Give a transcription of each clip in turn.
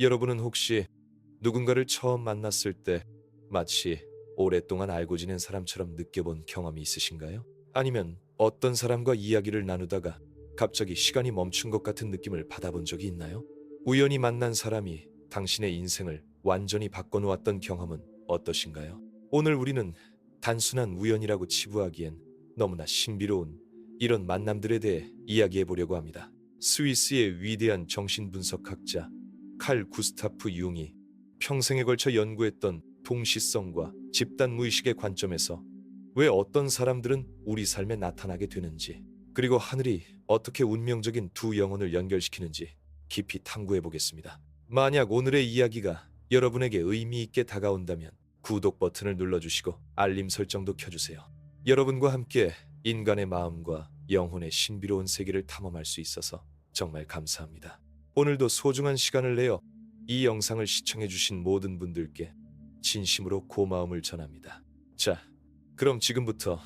여러분은 혹시 누군가를 처음 만났을 때 마치 오랫동안 알고 지낸 사람처럼 느껴본 경험이 있으신가요? 아니면 어떤 사람과 이야기를 나누다가 갑자기 시간이 멈춘 것 같은 느낌을 받아본 적이 있나요? 우연히 만난 사람이 당신의 인생을 완전히 바꿔놓았던 경험은 어떠신가요? 오늘 우리는 단순한 우연이라고 치부하기엔 너무나 신비로운 이런 만남들에 대해 이야기해 보려고 합니다. 스위스의 위대한 정신분석학자 칼 구스타프 융이 평생에 걸쳐 연구했던 동시성과 집단 무의식의 관점에서 왜 어떤 사람들은 우리 삶에 나타나게 되는지 그리고 하늘이 어떻게 운명적인 두 영혼을 연결시키는지 깊이 탐구해 보겠습니다. 만약 오늘의 이야기가 여러분에게 의미 있게 다가온다면 구독 버튼을 눌러주시고 알림 설정도 켜주세요. 여러분과 함께 인간의 마음과 영혼의 신비로운 세계를 탐험할 수 있어서 정말 감사합니다. 오늘도 소중한 시간을 내어 이 영상을 시청해 주신 모든 분들께 진심으로 고마움을 전합니다. 자, 그럼 지금부터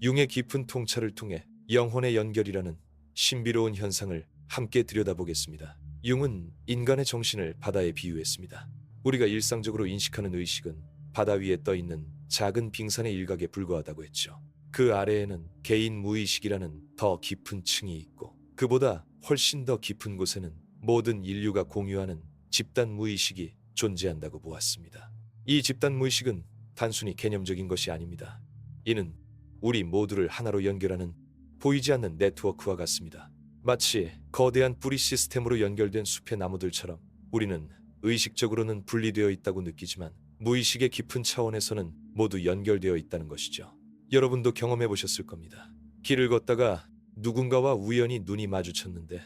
융의 깊은 통찰을 통해 영혼의 연결이라는 신비로운 현상을 함께 들여다보겠습니다. 융은 인간의 정신을 바다에 비유했습니다. 우리가 일상적으로 인식하는 의식은 바다 위에 떠 있는 작은 빙산의 일각에 불과하다고 했죠. 그 아래에는 개인 무의식이라는 더 깊은 층이 있고 그보다 훨씬 더 깊은 곳에는 모든 인류가 공유하는 집단 무의식이 존재한다고 보았습니다. 이 집단 무의식은 단순히 개념적인 것이 아닙니다. 이는 우리 모두를 하나로 연결하는 보이지 않는 네트워크와 같습니다. 마치 거대한 뿌리 시스템으로 연결된 숲의 나무들처럼 우리는 의식적으로는 분리되어 있다고 느끼지만 무의식의 깊은 차원에서는 모두 연결되어 있다는 것이죠. 여러분도 경험해 보셨을 겁니다. 길을 걷다가 누군가와 우연히 눈이 마주쳤는데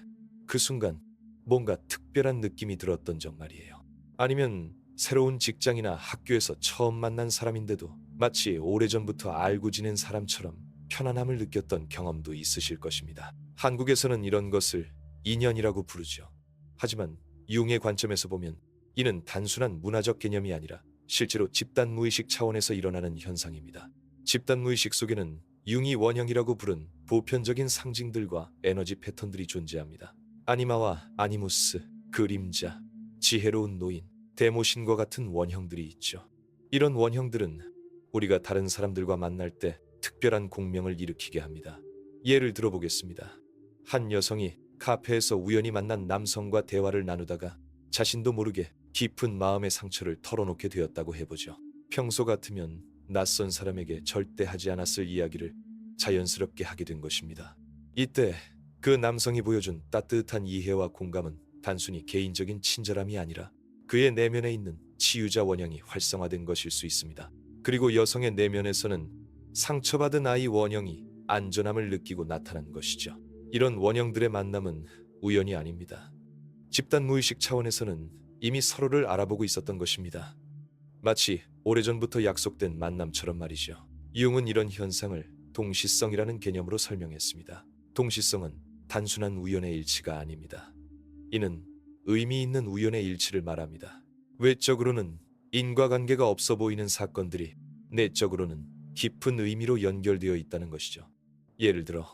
그 순간 뭔가 특별한 느낌이 들었던 적 말이에요. 아니면 새로운 직장이나 학교에서 처음 만난 사람인데도 마치 오래전부터 알고 지낸 사람처럼 편안함을 느꼈던 경험도 있으실 것입니다. 한국에서는 이런 것을 인연이라고 부르죠. 하지만 융의 관점에서 보면 이는 단순한 문화적 개념이 아니라 실제로 집단 무의식 차원에서 일어나는 현상입니다. 집단 무의식 속에는 융이 원형이라고 부른 보편적인 상징들과 에너지 패턴들이 존재합니다. 아니마와 아니무스, 그림자, 지혜로운 노인, 데모신과 같은 원형들이 있죠. 이런 원형들은 우리가 다른 사람들과 만날 때 특별한 공명을 일으키게 합니다. 예를 들어보겠습니다. 한 여성이 카페에서 우연히 만난 남성과 대화를 나누다가 자신도 모르게 깊은 마음의 상처를 털어놓게 되었다고 해보죠. 평소 같으면 낯선 사람에게 절대 하지 않았을 이야기를 자연스럽게 하게 된 것입니다. 이때 그 남성이 보여준 따뜻한 이해와 공감은 단순히 개인적인 친절함이 아니라 그의 내면에 있는 치유자 원형이 활성화된 것일 수 있습니다. 그리고 여성의 내면에서는 상처받은 아이 원형이 안전함을 느끼고 나타난 것이죠. 이런 원형들의 만남은 우연이 아닙니다. 집단 무의식 차원에서는 이미 서로를 알아보고 있었던 것입니다. 마치 오래전부터 약속된 만남처럼 말이죠. 융은 이런 현상을 동시성이라는 개념으로 설명했습니다. 동시성은 단순한 우연의 일치가 아닙니다. 이는 의미 있는 우연의 일치를 말합니다. 외적으로는 인과관계가 없어 보이는 사건들이 내적으로는 깊은 의미로 연결되어 있다는 것이죠. 예를 들어,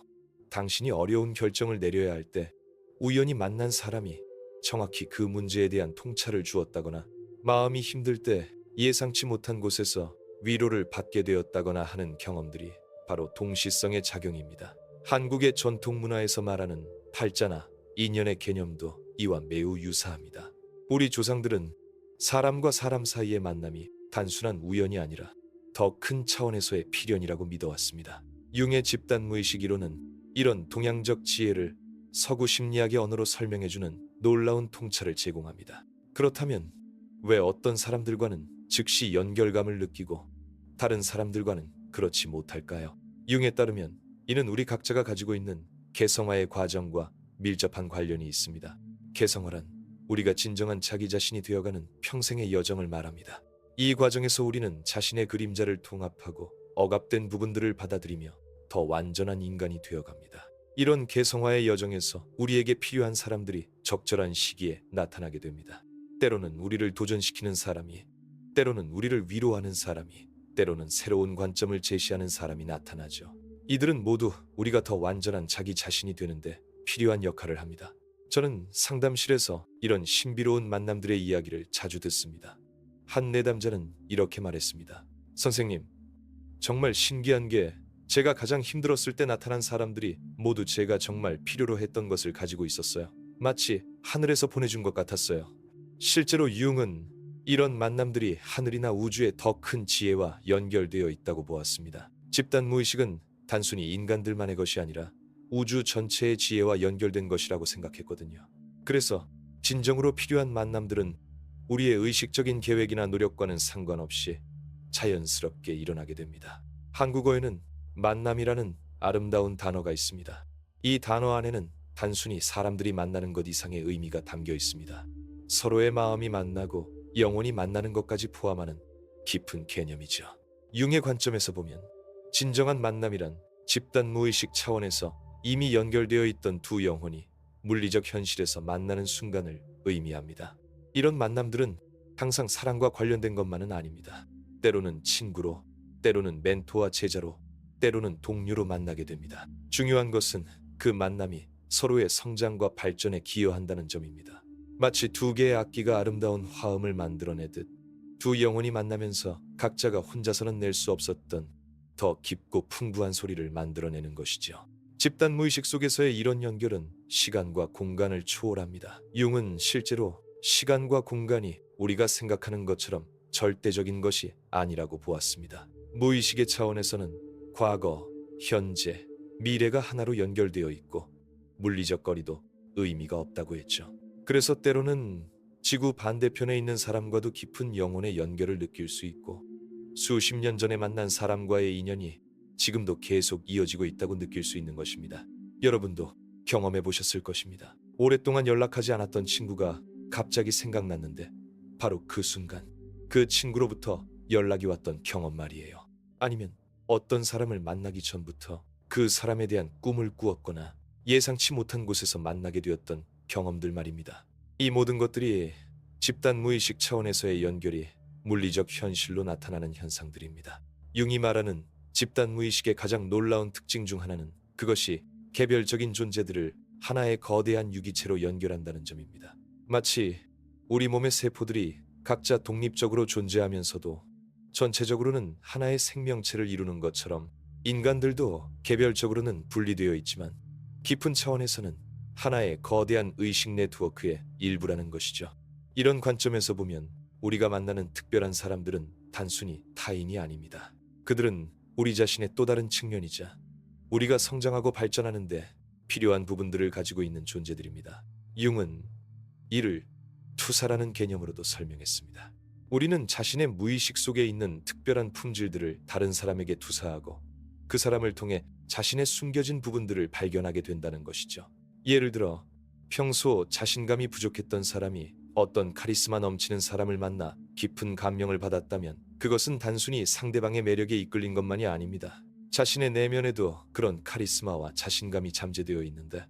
당신이 어려운 결정을 내려야 할 때 우연히 만난 사람이 정확히 그 문제에 대한 통찰을 주었다거나 마음이 힘들 때 예상치 못한 곳에서 위로를 받게 되었다거나 하는 경험들이 바로 동시성의 작용입니다. 한국의 전통 문화에서 말하는 팔자나 인연의 개념도 이와 매우 유사합니다. 우리 조상들은 사람과 사람 사이의 만남이 단순한 우연이 아니라 더 큰 차원에서의 필연이라고 믿어왔습니다. 융의 집단 무의식 이론은 이런 동양적 지혜를 서구 심리학의 언어로 설명해주는 놀라운 통찰을 제공합니다. 그렇다면 왜 어떤 사람들과는 즉시 연결감을 느끼고 다른 사람들과는 그렇지 못할까요? 융에 따르면 이는 우리 각자가 가지고 있는 개성화의 과정과 밀접한 관련이 있습니다. 개성화란 우리가 진정한 자기 자신이 되어가는 평생의 여정을 말합니다. 이 과정에서 우리는 자신의 그림자를 통합하고 억압된 부분들을 받아들이며 더 완전한 인간이 되어갑니다. 이런 개성화의 여정에서 우리에게 필요한 사람들이 적절한 시기에 나타나게 됩니다. 때로는 우리를 도전시키는 사람이, 때로는 우리를 위로하는 사람이, 때로는 새로운 관점을 제시하는 사람이 나타나죠. 이들은 모두 우리가 더 완전한 자기 자신이 되는데 필요한 역할을 합니다. 저는 상담실에서 이런 신비로운 만남들의 이야기를 자주 듣습니다. 한 내담자는 이렇게 말했습니다. 선생님, 정말 신기한 게 제가 가장 힘들었을 때 나타난 사람들이 모두 제가 정말 필요로 했던 것을 가지고 있었어요. 마치 하늘에서 보내준 것 같았어요. 실제로 융은 이런 만남들이 하늘이나 우주의 더 큰 지혜와 연결되어 있다고 보았습니다. 집단 무의식은 단순히 인간들만의 것이 아니라 우주 전체의 지혜와 연결된 것이라고 생각했거든요. 그래서 진정으로 필요한 만남들은 우리의 의식적인 계획이나 노력과는 상관없이 자연스럽게 일어나게 됩니다. 한국어에는 만남이라는 아름다운 단어가 있습니다. 이 단어 안에는 단순히 사람들이 만나는 것 이상의 의미가 담겨 있습니다. 서로의 마음이 만나고 영혼이 만나는 것까지 포함하는 깊은 개념이죠. 융의 관점에서 보면 진정한 만남이란 집단 무의식 차원에서 이미 연결되어 있던 두 영혼이 물리적 현실에서 만나는 순간을 의미합니다. 이런 만남들은 항상 사랑과 관련된 것만은 아닙니다. 때로는 친구로, 때로는 멘토와 제자로, 때로는 동료로 만나게 됩니다. 중요한 것은 그 만남이 서로의 성장과 발전에 기여한다는 점입니다. 마치 두 개의 악기가 아름다운 화음을 만들어내듯 두 영혼이 만나면서 각자가 혼자서는 낼 수 없었던 더 깊고 풍부한 소리를 만들어내는 것이죠. 집단 무의식 속에서의 이런 연결은 시간과 공간을 초월합니다. 융은 실제로 시간과 공간이 우리가 생각하는 것처럼 절대적인 것이 아니라고 보았습니다. 무의식의 차원에서는 과거, 현재, 미래가 하나로 연결되어 있고 물리적 거리도 의미가 없다고 했죠. 그래서 때로는 지구 반대편에 있는 사람과도 깊은 영혼의 연결을 느낄 수 있고 수십 년 전에 만난 사람과의 인연이 지금도 계속 이어지고 있다고 느낄 수 있는 것입니다. 여러분도 경험해 보셨을 것입니다. 오랫동안 연락하지 않았던 친구가 갑자기 생각났는데 바로 그 순간 그 친구로부터 연락이 왔던 경험 말이에요. 아니면 어떤 사람을 만나기 전부터 그 사람에 대한 꿈을 꾸었거나 예상치 못한 곳에서 만나게 되었던 경험들 말입니다. 이 모든 것들이 집단 무의식 차원에서의 연결이 물리적 현실로 나타나는 현상들입니다. 융이 말하는 집단 무의식의 가장 놀라운 특징 중 하나는 그것이 개별적인 존재들을 하나의 거대한 유기체로 연결한다는 점입니다. 마치 우리 몸의 세포들이 각자 독립적으로 존재하면서도 전체적으로는 하나의 생명체를 이루는 것처럼 인간들도 개별적으로는 분리되어 있지만 깊은 차원에서는 하나의 거대한 의식 네트워크의 일부라는 것이죠. 이런 관점에서 보면 우리가 만나는 특별한 사람들은 단순히 타인이 아닙니다. 그들은 우리 자신의 또 다른 측면이자 우리가 성장하고 발전하는데 필요한 부분들을 가지고 있는 존재들입니다. 융은 이를 투사라는 개념으로도 설명했습니다. 우리는 자신의 무의식 속에 있는 특별한 품질들을 다른 사람에게 투사하고 그 사람을 통해 자신의 숨겨진 부분들을 발견하게 된다는 것이죠. 예를 들어 평소 자신감이 부족했던 사람이 어떤 카리스마 넘치는 사람을 만나 깊은 감명을 받았다면 그것은 단순히 상대방의 매력에 이끌린 것만이 아닙니다. 자신의 내면에도 그런 카리스마와 자신감이 잠재되어 있는데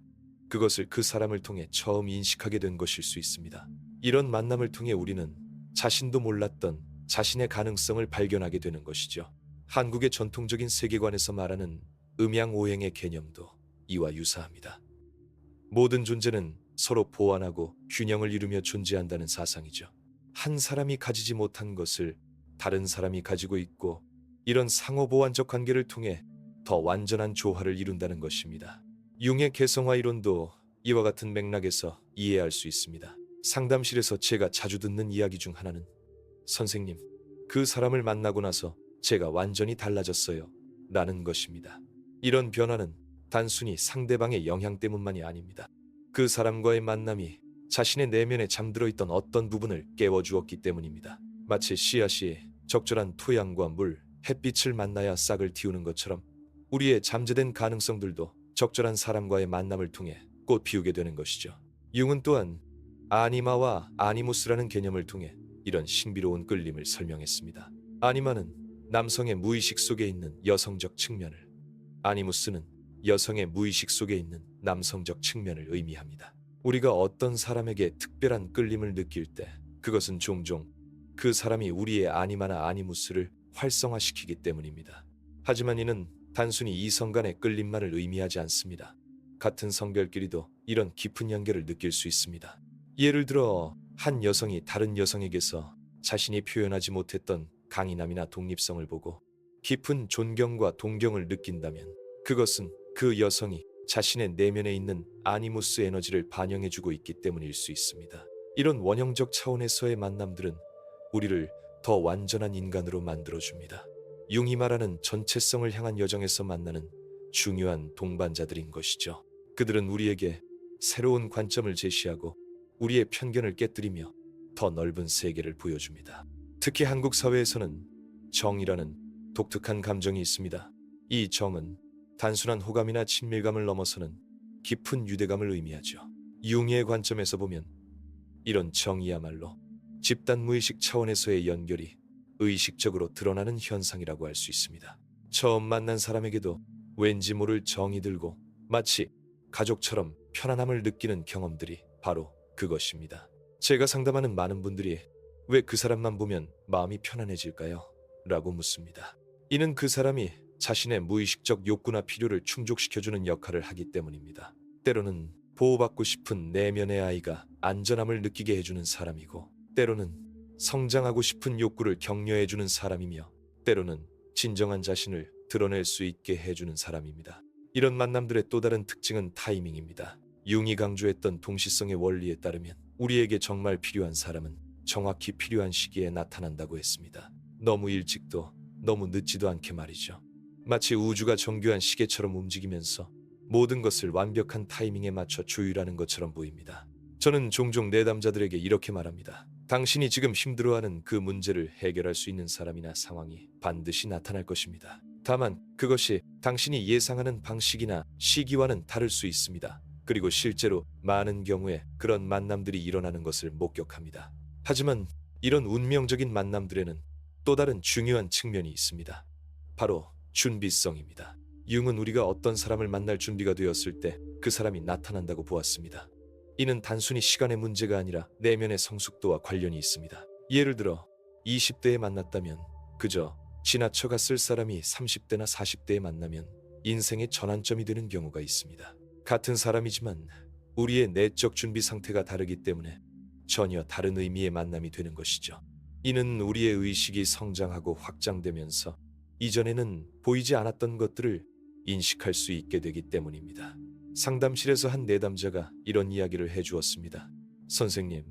그것을 그 사람을 통해 처음 인식하게 된 것일 수 있습니다. 이런 만남을 통해 우리는 자신도 몰랐던 자신의 가능성을 발견하게 되는 것이죠. 한국의 전통적인 세계관에서 말하는 음양오행의 개념도 이와 유사합니다. 모든 존재는 서로 보완하고 균형을 이루며 존재한다는 사상이죠. 한 사람이 가지지 못한 것을 다른 사람이 가지고 있고 이런 상호 보완적 관계를 통해 더 완전한 조화를 이룬다는 것입니다. 융의 개성화 이론도 이와 같은 맥락에서 이해할 수 있습니다. 상담실에서 제가 자주 듣는 이야기 중 하나는 선생님, 그 사람을 만나고 나서 제가 완전히 달라졌어요. 라는 것입니다. 이런 변화는 단순히 상대방의 영향 때문만이 아닙니다. 그 사람과의 만남이 자신의 내면에 잠들어 있던 어떤 부분을 깨워주었기 때문입니다. 마치 씨앗이 적절한 토양과 물, 햇빛을 만나야 싹을 틔우는 것처럼 우리의 잠재된 가능성들도 적절한 사람과의 만남을 통해 꽃 피우게 되는 것이죠. 융은 또한 아니마와 아니무스라는 개념을 통해 이런 신비로운 끌림을 설명했습니다. 아니마는 남성의 무의식 속에 있는 여성적 측면을, 아니무스는 여성의 무의식 속에 있는 남성적 측면을 의미합니다. 우리가 어떤 사람에게 특별한 끌림을 느낄 때 그것은 종종 그 사람이 우리의 아니마나 아니무스를 활성화시키기 때문입니다. 하지만 이는 단순히 이성 간의 끌림만을 의미하지 않습니다. 같은 성별끼리도 이런 깊은 연결을 느낄 수 있습니다. 예를 들어 한 여성이 다른 여성에게서 자신이 표현하지 못했던 강인함이나 독립성을 보고 깊은 존경과 동경을 느낀다면 그것은 그 여성이 자신의 내면에 있는 아니무스 에너지를 반영해주고 있기 때문일 수 있습니다. 이런 원형적 차원에서의 만남들은 우리를 더 완전한 인간으로 만들어줍니다. 융이 말하는 전체성을 향한 여정에서 만나는 중요한 동반자들인 것이죠. 그들은 우리에게 새로운 관점을 제시하고 우리의 편견을 깨뜨리며 더 넓은 세계를 보여줍니다. 특히 한국 사회에서는 정이라는 독특한 감정이 있습니다. 이 정은 단순한 호감이나 친밀감을 넘어서는 깊은 유대감을 의미하죠. 융의 관점에서 보면 이런 정이야말로 집단 무의식 차원에서의 연결이 의식적으로 드러나는 현상이라고 할 수 있습니다. 처음 만난 사람에게도 왠지 모를 정이 들고 마치 가족처럼 편안함을 느끼는 경험들이 바로 그것입니다. 제가 상담하는 많은 분들이 왜 그 사람만 보면 마음이 편안해질까요? 라고 묻습니다. 이는 그 사람이 자신의 무의식적 욕구나 필요를 충족시켜주는 역할을 하기 때문입니다. 때로는 보호받고 싶은 내면의 아이가 안전함을 느끼게 해주는 사람이고, 때로는 성장하고 싶은 욕구를 격려해주는 사람이며, 때로는 진정한 자신을 드러낼 수 있게 해주는 사람입니다. 이런 만남들의 또 다른 특징은 타이밍입니다. 융이 강조했던 동시성의 원리에 따르면 우리에게 정말 필요한 사람은 정확히 필요한 시기에 나타난다고 했습니다. 너무 일찍도 너무 늦지도 않게 말이죠. 마치 우주가 정교한 시계처럼 움직이면서 모든 것을 완벽한 타이밍에 맞춰 조율하는 것처럼 보입니다. 저는 종종 내담자들에게 이렇게 말합니다. 당신이 지금 힘들어하는 그 문제를 해결할 수 있는 사람이나 상황이 반드시 나타날 것입니다. 다만 그것이 당신이 예상하는 방식이나 시기와는 다를 수 있습니다. 그리고 실제로 많은 경우에 그런 만남들이 일어나는 것을 목격합니다. 하지만 이런 운명적인 만남들에는 또 다른 중요한 측면이 있습니다. 바로 준비성입니다. 융은 우리가 어떤 사람을 만날 준비가 되었을 때 그 사람이 나타난다고 보았습니다. 이는 단순히 시간의 문제가 아니라 내면의 성숙도와 관련이 있습니다. 예를 들어 20대에 만났다면 그저 지나쳐 갔을 사람이 30대나 40대에 만나면 인생의 전환점이 되는 경우가 있습니다. 같은 사람이지만 우리의 내적 준비 상태가 다르기 때문에 전혀 다른 의미의 만남이 되는 것이죠. 이는 우리의 의식이 성장하고 확장되면서 이전에는 보이지 않았던 것들을 인식할 수 있게 되기 때문입니다. 상담실에서 한 내담자가 이런 이야기를 해주었습니다. 선생님,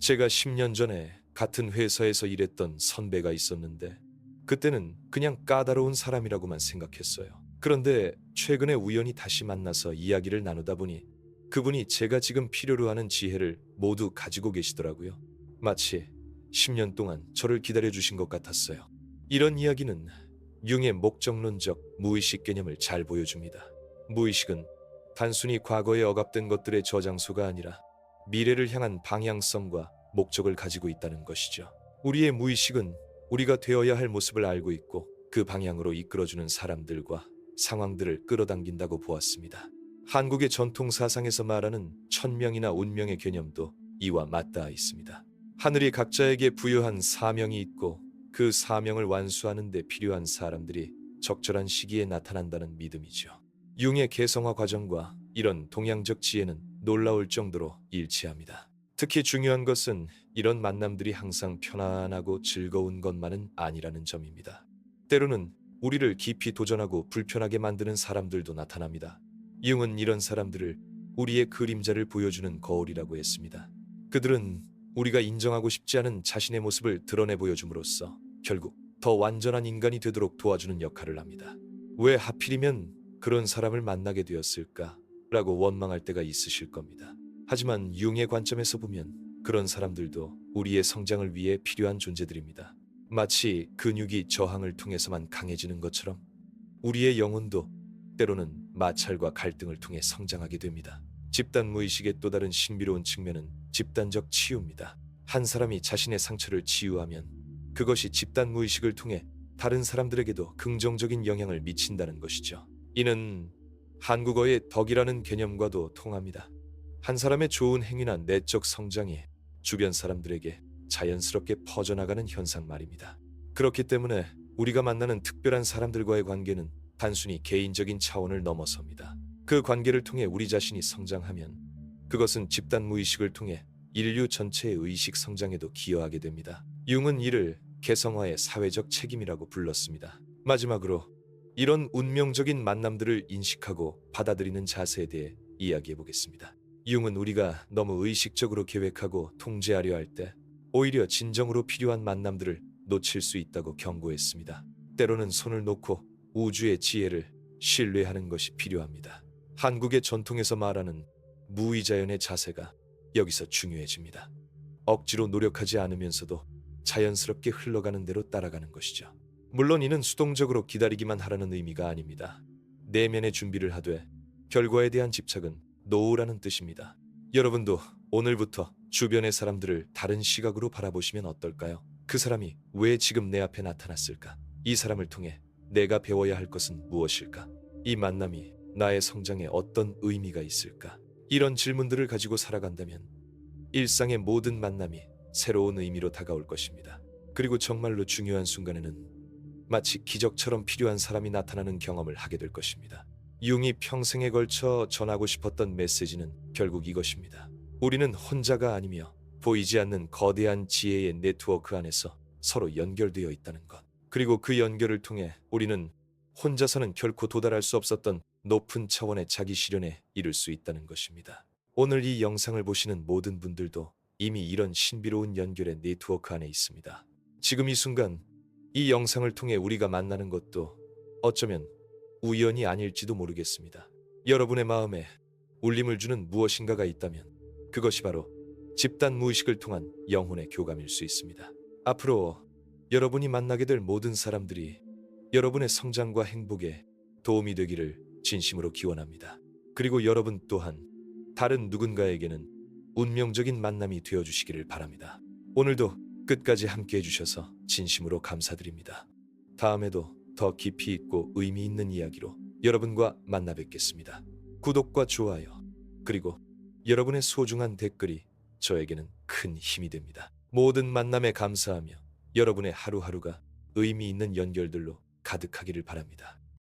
제가 10년 전에 같은 회사에서 일했던 선배가 있었는데 그때는 그냥 까다로운 사람이라고만 생각했어요. 그런데 최근에 우연히 다시 만나서 이야기를 나누다 보니 그분이 제가 지금 필요로 하는 지혜를 모두 가지고 계시더라고요. 마치 10년 동안 저를 기다려 주신 것 같았어요. 이런 이야기는 융의 목적론적 무의식 개념을 잘 보여줍니다. 무의식은 단순히 과거에 억압된 것들의 저장소가 아니라 미래를 향한 방향성과 목적을 가지고 있다는 것이죠. 우리의 무의식은 우리가 되어야 할 모습을 알고 있고 그 방향으로 이끌어주는 사람들과 상황들을 끌어당긴다고 보았습니다. 한국의 전통 사상에서 말하는 천명이나 운명의 개념도 이와 맞닿아 있습니다. 하늘이 각자에게 부여한 사명이 있고 그 사명을 완수하는 데 필요한 사람들이 적절한 시기에 나타난다는 믿음이죠. 융의 개성화 과정과 이런 동양적 지혜는 놀라울 정도로 일치합니다. 특히 중요한 것은 이런 만남들이 항상 편안하고 즐거운 것만은 아니라는 점입니다. 때로는 우리를 깊이 도전하고 불편하게 만드는 사람들도 나타납니다. 융은 이런 사람들을 우리의 그림자를 보여주는 거울이라고 했습니다. 그들은 우리가 인정하고 싶지 않은 자신의 모습을 드러내 보여줌으로써 결국 더 완전한 인간이 되도록 도와주는 역할을 합니다. 왜 하필이면 그런 사람을 만나게 되었을까? 라고 원망할 때가 있으실 겁니다. 하지만 융의 관점에서 보면 그런 사람들도 우리의 성장을 위해 필요한 존재들입니다. 마치 근육이 저항을 통해서만 강해지는 것처럼 우리의 영혼도 때로는 마찰과 갈등을 통해 성장하게 됩니다. 집단 무의식의 또 다른 신비로운 측면은 집단적 치유입니다. 한 사람이 자신의 상처를 치유하면 그것이 집단 무의식을 통해 다른 사람들에게도 긍정적인 영향을 미친다는 것이죠. 이는 한국어의 덕이라는 개념과도 통합니다. 한 사람의 좋은 행위나 내적 성장이 주변 사람들에게 자연스럽게 퍼져나가는 현상 말입니다. 그렇기 때문에 우리가 만나는 특별한 사람들과의 관계는 단순히 개인적인 차원을 넘어섭니다. 그 관계를 통해 우리 자신이 성장하면 그것은 집단 무의식을 통해 인류 전체의 의식 성장에도 기여하게 됩니다. 융은 이를 개성화의 사회적 책임이라고 불렀습니다. 마지막으로 이런 운명적인 만남들을 인식하고 받아들이는 자세에 대해 이야기해 보겠습니다. 융은 우리가 너무 의식적으로 계획하고 통제하려 할 때 오히려 진정으로 필요한 만남들을 놓칠 수 있다고 경고했습니다. 때로는 손을 놓고 우주의 지혜를 신뢰하는 것이 필요합니다. 한국의 전통에서 말하는 무의자연의 자세가 여기서 중요해집니다. 억지로 노력하지 않으면서도 자연스럽게 흘러가는 대로 따라가는 것이죠. 물론 이는 수동적으로 기다리기만 하라는 의미가 아닙니다. 내면의 준비를 하되 결과에 대한 집착은 노우라는 뜻입니다. 여러분도 오늘부터 주변의 사람들을 다른 시각으로 바라보시면 어떨까요? 그 사람이 왜 지금 내 앞에 나타났을까? 이 사람을 통해 내가 배워야 할 것은 무엇일까? 이 만남이 나의 성장에 어떤 의미가 있을까? 이런 질문들을 가지고 살아간다면 일상의 모든 만남이 새로운 의미로 다가올 것입니다. 그리고 정말로 중요한 순간에는 마치 기적처럼 필요한 사람이 나타나는 경험을 하게 될 것입니다. 융이 평생에 걸쳐 전하고 싶었던 메시지는 결국 이것입니다. 우리는 혼자가 아니며 보이지 않는 거대한 지혜의 네트워크 안에서 서로 연결되어 있다는 것. 그리고 그 연결을 통해 우리는 혼자서는 결코 도달할 수 없었던 높은 차원의 자기 실현에 이를 수 있다는 것입니다. 오늘 이 영상을 보시는 모든 분들도 이미 이런 신비로운 연결의 네트워크 안에 있습니다. 지금 이 순간 이 영상을 통해 우리가 만나는 것도 어쩌면 우연이 아닐지도 모르겠습니다. 여러분의 마음에 울림을 주는 무엇인가가 있다면 그것이 바로 집단 무의식을 통한 영혼의 교감일 수 있습니다. 앞으로 여러분이 만나게 될 모든 사람들이 여러분의 성장과 행복에 도움이 되기를 진심으로 기원합니다. 그리고 여러분 또한 다른 누군가에게는 운명적인 만남이 되어 주시기를 바랍니다. 오늘도 끝까지 함께 해주셔서 진심으로 감사드립니다. 다음에도 더 깊이 있고 의미 있는 이야기로 여러분과 만나 뵙겠습니다. 구독과 좋아요, 그리고 여러분의 소중한 댓글이 저에게는 큰 힘이 됩니다. 모든 만남에 감사하며 여러분의 하루하루가 의미 있는 연결들로 가득하기를 바랍니다.